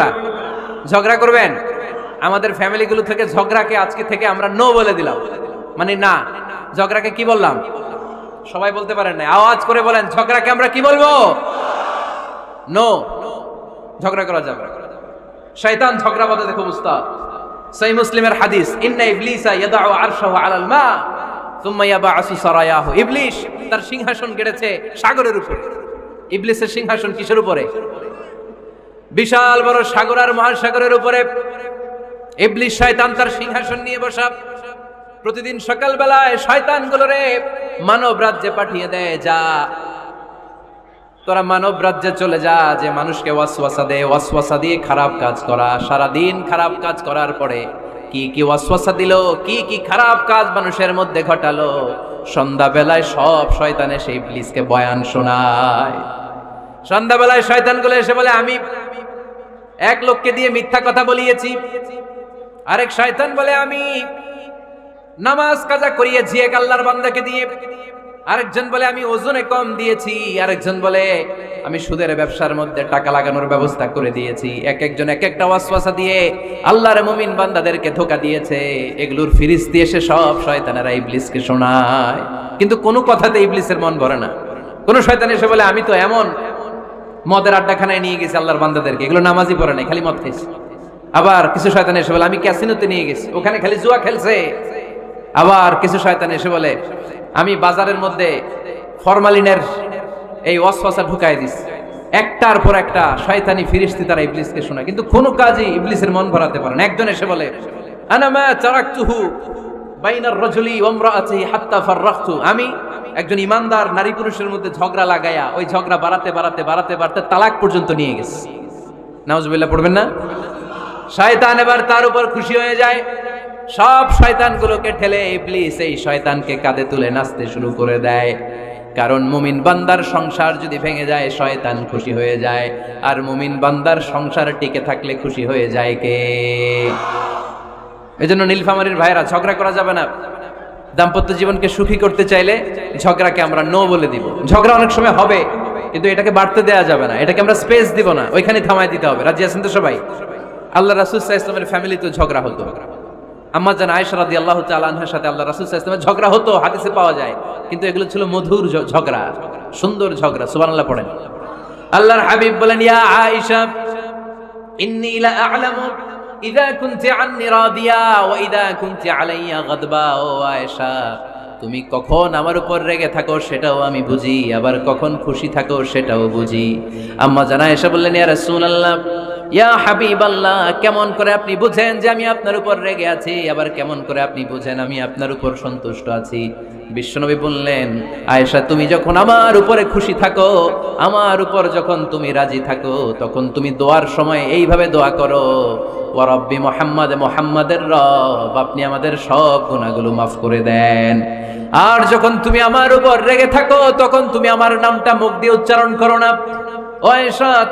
আপনারা ঝগড়া করবেন? আমাদের ফ্যামিলিগুলো থেকে ঝগড়াকে আজকে থেকে আমরা নো বলে দিলাম। মানে না। ঝগড়াকে কি বললাম? সবাই বলতে পারেন না আওয়াজ করে বলেন, ঝগড়াকে আমরা কি বলব? নো। ঝগড়া করা যাবে। শয়তান ঝগড়া বাঁধে দেখো উস্তাদ। সহি মুসলিমের হাদিস, ইন্না ইবলিসা ইয়াদাউ আরশাহু আলাল মা, সুম্মা ইয়াবাসু সারায়াহু। ইবলিস তার সিংহাসন গেড়েছে সাগরের উপরে। ইবলিসের সিংহাসন কিসের উপরে? বিশাল বড় সাগর আর মহাসাগরের উপরে ইবলিস শয়তান তার সিংহাসন নিয়ে বসা। প্রতিদিন সকালবেলায় শয়তানগুলোরে মানব রাজ্যে পাঠিয়ে দেয়, যা, তোরা মানব রাজ্যে চলে যা, যে মানুষকে ওয়াসওয়াসা দে। ওয়াসওয়াসা দিয়ে খারাপ কাজ করা। সারা দিন খারাপ কাজ করার পরে কি কি ওয়াসওয়াসা দিল, কি কি খারাপ কাজ মানুষের মধ্যে ঘটালো? সন্ধ্যাবেলায় সব শয়তানে সেই ইবলিসকে বয়ান শোনায়। সন্ধ্যাবেলায় শয়তানগুলো এসে বলে, আমি এক লোককে দিয়ে মিথ্যা কথা বলিয়েছি। আরেক শয়তান বলে, আমি নামাজ কাজা করিয়েছি এক আল্লাহর বান্দাকে দিয়ে। আরেকজন বলে, আমি ওজনে কম দিয়েছি। আরেকজন বলে, আমি সুদের ব্যবসার মধ্যে টাকা লাগানোর ব্যবস্থা করে দিয়েছি। এক একজন এক একটা ওয়াসওয়াসা দিয়ে আল্লাহর মুমিন বান্দাদেরকে ধোকা দিয়েছে। এগুলোর ফিরিস্তি এসে সব শয়তানেরা ইবলিসকে শোনায়। কিন্তু কোনো কথাতে ইবলিসের মন ভরে না। কোনো শয়তান এসে বলে, আমি তো এমন মদের আড্ডাখানায় নিয়ে গেছি আল্লাহর বান্দাদেরকে। এগুলো নামাজই পড়ে নাই, খালি মদ খাইছে। আবার কিছু শয়তান এসে বলে, আমি ক্যাসিনোতে নিয়ে গেছি, ওখানে খালি জুয়া খেলছে। আবার কিছু শয়তান এসে বলে, আমি বাজারের মধ্যে ফরমালিনের এই ওয়াসওয়াসা ঢুকাই দিস একটার পর একটা শয়তানি ফিরিস্তি তারা ইবলিসকে শোনায়। কিন্তু কোনো কাজই ইবলিসের মন ভরাতে পারে না। একজন এসে বলে, আনা মা চারাকতুহু বাইনার রজলি ওমরাআতি হাত্তা ফাররাখতু আমি একজন ইমানদার নারী পুরুষের মধ্যে ঝগড়া লাগায়া ওই ঝগড়া বাড়াতে বাড়াতে বাড়াতে বাড়াতে তালাক পর্যন্ত নিয়ে গেছে। নাউজুবিল্লাহ, পড়বেন না? শয়তান এবার তার উপর খুশি হয়ে যায়। সব শয়তানগুলোকে ঠেলে ইবলিস এই শয়তানকে কাঁধে তুলে নাচতে শুরু করে দেয়। কারণ মুমিন বান্দার সংসার যদি ভেঙে যায়, শয়তান খুশি হয়ে যায়। আর মুমিন বান্দার সংসার টিকে থাকলে খুশি হয়ে যায় কে? এজন্য নীলফামারীর ভাইরা ঝগড়া করা যাবে না। দাম্পত্য জীবনকে সুখী করতে চাইলে ঝগড়াকে আমরা নো বলে দিব। ঝগড়া অনেক সময় হবে, কিন্তু এটাকে বাড়তে দেওয়া যাবে না। এটাকে আমরা স্পেস দিব না। ওইখানে থামায় দিতে হবে। রাজি আসেন তো সবাই? আল্লাহ রাসুসাহ ইসলামের ফ্যামিলি তো ঝগড়া হতো। আমার জান আয়েশা রাদি আল্লাহ আল্লাহর সাথে আল্লাহ রাসুসাহ ইসলামের ঝগড়া হতো, হাদিসে পাওয়া যায়। কিন্তু এগুলো ছিল মধুর ঝগড়া, সুন্দর ঝগড়া সুবান আল্লাহ পড়েন। আল্লাহর হাবিব বলেন, ইয়া আয়েশা, ইন্নি লা আ'লামু ইদা কুনতি আন্নি রাদিয়া ওয়া ইদা কুনতি আলাইয়া গাদবা, ও আয়েশা, তুমি কখন আমার উপর রেগে থাকো সেটাও আমি বুঝি, আবার কখন খুশি থাকো সেটাও বুঝি। আম্মা জানা এসে বললেন, ইয়া রাসূলুল্লাহ ইয়া হাবিব আল্লাহ কেমন করে আপনি বুঝেন যে আমি আপনার উপর রেগে আছি, আবার কেমন করে আপনি বুঝেন আমি আপনার উপর সন্তুষ্ট আছি? বিশ্বনবী বললেন, আয়েশা, তুমি যখন আমার উপরে খুশি থাকো, আমার উপর যখন তুমি রাজি থাকো, তখন তুমি দোয়ার সময় এইভাবে দোয়া করো ও রব্বি মোহাম্মদ, মোহাম্মদের রব, আপনি আমাদের সব গুণাগুলো মাফ করে দেন। আর যখন তুমি আমার উপর রেগে থাকো, তখন তুমি আমার নামটা মুখ দিয়ে উচ্চারণ করো না।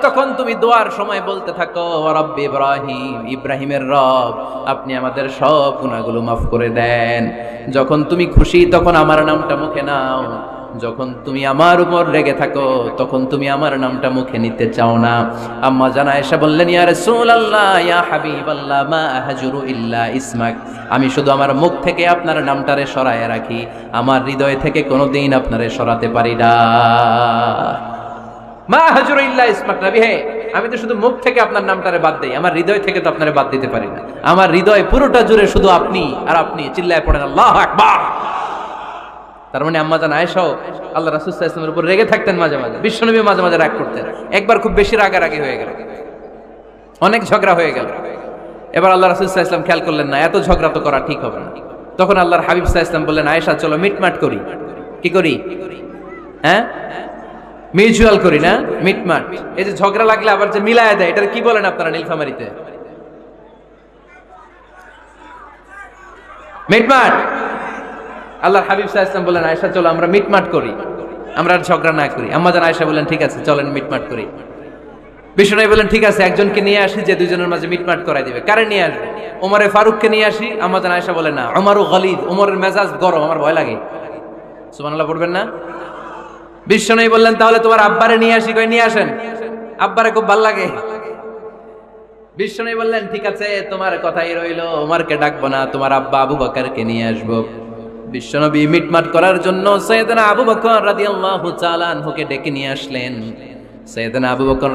তখন তুমি দোয়ার সময় বলতে থাকো রব্বি ইব্রাহিম, ইব্রাহিমের রব, আপনি আমাদের সব গুণাগুলো মাফ করে দেন। যখন তুমি খুশি, তখন আমার নামটা মুখে নাও। যখন তুমি আমার উপর রেগে থাকো, তখন তুমি আমার নামটা মুখে নিতে চাও না। আম্মা জানা এসে বললেন, ইয়া রাসূলুল্লাহ, ইয়া হাবিবাল্লাহ, মা আহজুরু ইল্লা ইসমাক। আমি শুধু আমার মুখ থেকে আপনার নামটারে সরায় রাখি। আমার হৃদয় থেকে কোনোদিন আপনারে সরাতে পারি না। মা হাজুর ইল্লা ইসমাক নবী, হে, আমি তো শুধু মুখ থেকে আপনার নামটারে বাদ দেই, আমার হৃদয় থেকে তো আপনারে বাদ দিতে পারি না। আমার হৃদয় পুরোটা জুড়ে শুধু আপনি আর আপনি, চিল্লায় পড়েন, আল্লাহ আকবার। তার মানে আম্মা জান আয়েশাও আল্লাহ রাসূল সাল্লাল্লাহু উপর রেগে থাকতেন মাঝে মাঝে, বিশ্বনবী মাঝে মাঝে রাগ করতেন। একবার খুব বেশি রাগারাগি হয়ে গেল। অনেক ঝগড়া হয়ে গেল। এবার আল্লাহ রাসূল ওয়াসাল্লাম খেয়াল করলেন না, এত ঝগড়া তো করা ঠিক হবে না। তখন আল্লাহর হাবিব আলাইহি ওয়াসাল্লাম বললেন, আয়েশা, চলো মিটমাট করি। কি করি? হ্যাঁ? মিউচুয়াল করি না, মিটমাট। এই যে ঝগড়া লাগলে আবার যে মিলায় দেয় এটা কি বলেন আপনারা নীলফামারিতে? মিটমাট। আল্লাহর হাবিব সাহা ইসলাম বলেন আয়সা চলো, আমরা মিটমাট করি। আমরা আর ঝগড়া না করি। জান আয়সা বলেন ঠিক আছে, চলেন, মিটমাট করি। বিষ্ণু বলেন ঠিক আছে, একজনকে নিয়ে আসি, যে দুজনের মাঝে মিটমাট করাই দিবে। কারে নিয়ে আসবে? ওমরে ফারুককে নিয়ে আসি জান আয়সা বলে, না আমারও গলিদ ওমরের মেজাজ গরম, আমার ভয় লাগে। সুবহানাল্লাহ, পড়বেন না? বিশ্বনবী বললেন, তাহলে তোমার আব্বারে নিয়ে আসি, কই নিয়ে আসেন? আব্বারে খুব ভালো লাগে। বিষ্ণু বললেন, ঠিক আছে, তোমার কথাই রইল ওমারকে ডাকবো না, তোমার আব্বা আবু বকরকে নিয়ে আসব। বিশ্বনবী মিটমাট করার জন্য সৈয়দনা আবু বকর রাদিয়াল্লাহু তাআলা আনহুকে ডেকে নিয়ে আসলেন। আবু বকর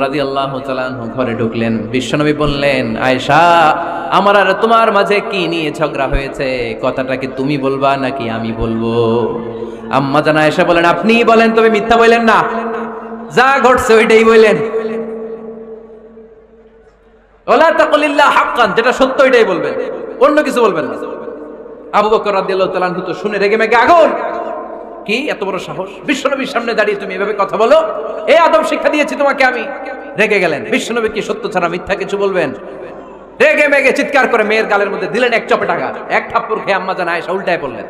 তাআলা আনহু ঘরে ঢুকলেন। বিশ্বনবী বললেন, আয়েশা, আমার আর তোমার মাঝে কি নিয়ে ঝগড়া হয়েছে? কথাটা কি তুমি বলবা নাকি আমি বলব? আম্মা আয়েশা বলেন আপনিই বলেন, তবে মিথ্যা বললেন না। যা ঘটছে ওইটাই বললেন ওলা তাকুলিল্লাহ হাক্কান যেটা সত্য ওইটাই বলবেন। অন্য কিছু বলবেন না। আবু বকর রাদিয়াল্লাহু তাআলা তো শুনে রেগে মেগে আগুন। কি? এত বড় সাহস। বিশ্বনবীর সামনে দাঁড়িয়ে তুমি এভাবে কথা বলো? এই আদব শিক্ষা দিয়েছি তোমাকে আমি। রেগে গেলেন। বিশ্বনবী কি সত্য ছাড়া মিথ্যা কিছু বলবেন? রেগে মেগে চিৎকার করে মেয়ের গালের মধ্যে দিলেন এক চপে টাকা। এক থাপ্পড় খেয়ে আম্মা জানা আয়েশা উল্টায় পড়লেন।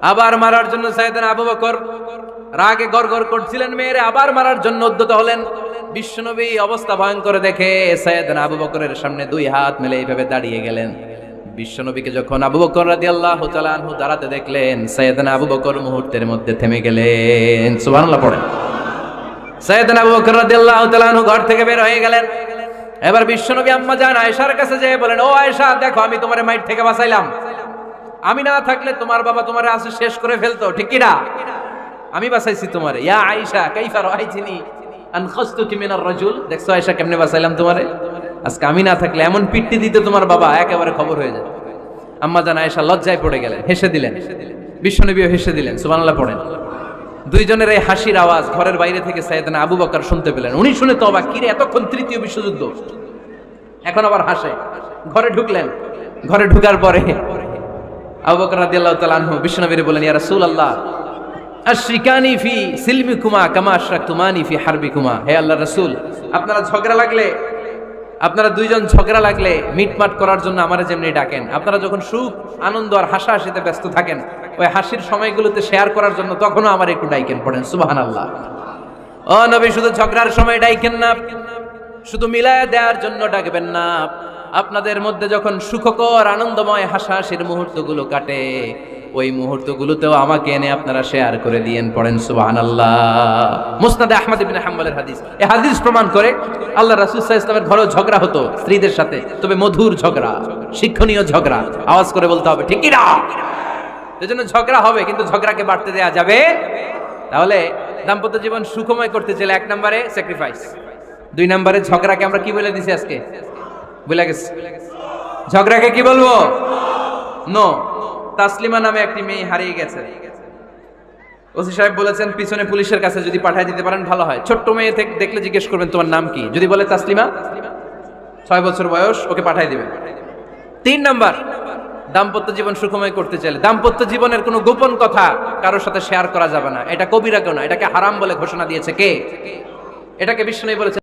আবার মারার জন্য সাইয়েদনা আবু বকর রাগে গড়গড় করছিলেন মেয়েরে। আবার মারার জন্য উদ্যত হলেন। বিশ্বনবী অবস্থা ভয়ঙ্কর দেখে সাইয়েদনা আবু বকরের সামনে দুই হাত মেলে এইভাবে দাঁড়িয়ে গেলেন। বিশ্বনবীকে যখন আবু বকর রাদিয়াল্লাহু তাআলা আনহু দাঁড়াতে দেখলেন, সাইয়েদনা আবু বকর মুহূর্তের মধ্যে থেমে গেলেন। সুবহানাল্লাহ, পড়েন। সাইয়েদনা আবু বকর রাদিয়াল্লাহু তাআলা আনহু ঘর থেকে বের হয়ে গেলেন। এবার বিশ্বনবী আম্মা জান আয়েশার কাছে যেয়ে বলেন, ও আয়েশা, দেখো আমি তোমার মাইট থেকে বাঁচাইলাম। আমি না থাকলে তোমার বাবা তোমার আসে শেষ করে ফেলতো, ঠিক কি না আমি বাঁচাইছি তোমারে। ইয়া আয়েশা, কাইফা রাইছিনি আনখাসতুকি মিনার রাজুল? দেখছ আয়েশা কেমনে বাঁচাইলাম তোমারে? আজকে আমি না থাকলে এমন পিট্টি দিতে তোমার বাবা, একেবারে খবর হয়ে যায়। আম্মা জান আয়েশা লজ্জায় পড়ে গেলেন, হেসে দিলেন। বিশ্বনবীও হেসে দিলেন, সুবহানাল্লাহ পড়েন। দুইজনের এই হাসির আওয়াজ ঘরের বাইরে থেকে সাইয়েদনা আবু বকর শুনতে পেলেন। উনি শুনে তো অবাক কিরে এতক্ষণ তৃতীয় বিশ্বযুদ্ধ? এখন আবার হাসে। ঘরে ঢুকলেন। ঘরে ঢুকার পরে আবু বকর রাদিয়াল্লাহু তাআলা আনহু বিশ্বনবীর বলেন ইয়া রাসূলুল্লাহ, আশরিকানি ফি সিলমিকুমা কামা আশরাকতুমানি ফি হারবিকুমা। হে আল্লাহর রাসূল, আপনারা ঝগড়া লাগলে আপনারা দুইজন ঝগড়া লাগলে মিটমাট করার জন্য আমারে যেমনি ডাকেন। আপনারা যখন সুখ, আনন্দ আর হাসাহাসিতে ব্যস্ত থাকেন, ওই হাসির সময়গুলোতে শেয়ার করার জন্য তখনও আমার একটু ডাইকেন পড়েন সুবাহান আল্লাহ ও নবী, শুধু ঝগড়ার সময় ডাইকেন না, শুধু মিলায় দেওয়ার জন্য ডাকবেন না। আপনাদের মধ্যে যখন সুখকর, আনন্দময়, হাসাহাসির মুহূর্তগুলো কাটে ওই মুহূর্তগুলোতেও আমাকে এনে আপনারা শেয়ার করে দিয়েন, পড়েন, সুবহানাল্লাহ। মুসনাদে আহমদ ইবনে হাম্বলের হাদিস। এই হাদিস প্রমাণ করে আল্লাহ সাল্লাল্লাহু ইসলামের ঘরেও ঝগড়া হতো স্ত্রীদের সাথে, তবে মধুর ঝগড়া, শিক্ষণীয় ঝগড়া। আওয়াজ করে বলতে হবে, ঠিক কি না? এজন্য ঝগড়া হবে, কিন্তু ঝগড়াকে বাড়তে দেয়া যাবে। তাহলে দাম্পত্য জীবন সুখময় করতে চাইলে এক নম্বরে স্যাক্রিফাইস দুই নম্বরে ঝগড়াকে আমরা কি বলে দিছি আজকে? বলে গেছে। ঝগড়াকে কি বলব? নো তাসলিমা নামে একটি মেয়ে হারিয়ে গেছে। ওসি সাহেব বলেছেন, পিছনে পুলিশের কাছে যদি পাঠিয়ে দিতে পারেন, ভালো হয়। ছোট্ট মেয়ে দেখলে জিজ্ঞেস করবেন, তোমার নাম কি? যদি বলে তাসলিমা, ছয় বছর বয়স, ওকে পাঠিয়ে দিবেন। তিন নাম্বার, দাম্পত্য জীবন সুখময় করতে চাইলে। দাম্পত্য জীবনের কোনো গোপন কথা কারোর সাথে শেয়ার করা যাবে না। এটা কবিরা কেউ না, এটাকে হারাম বলে ঘোষণা দিয়েছে কে? এটাকে বিষ্ণু বলেছে।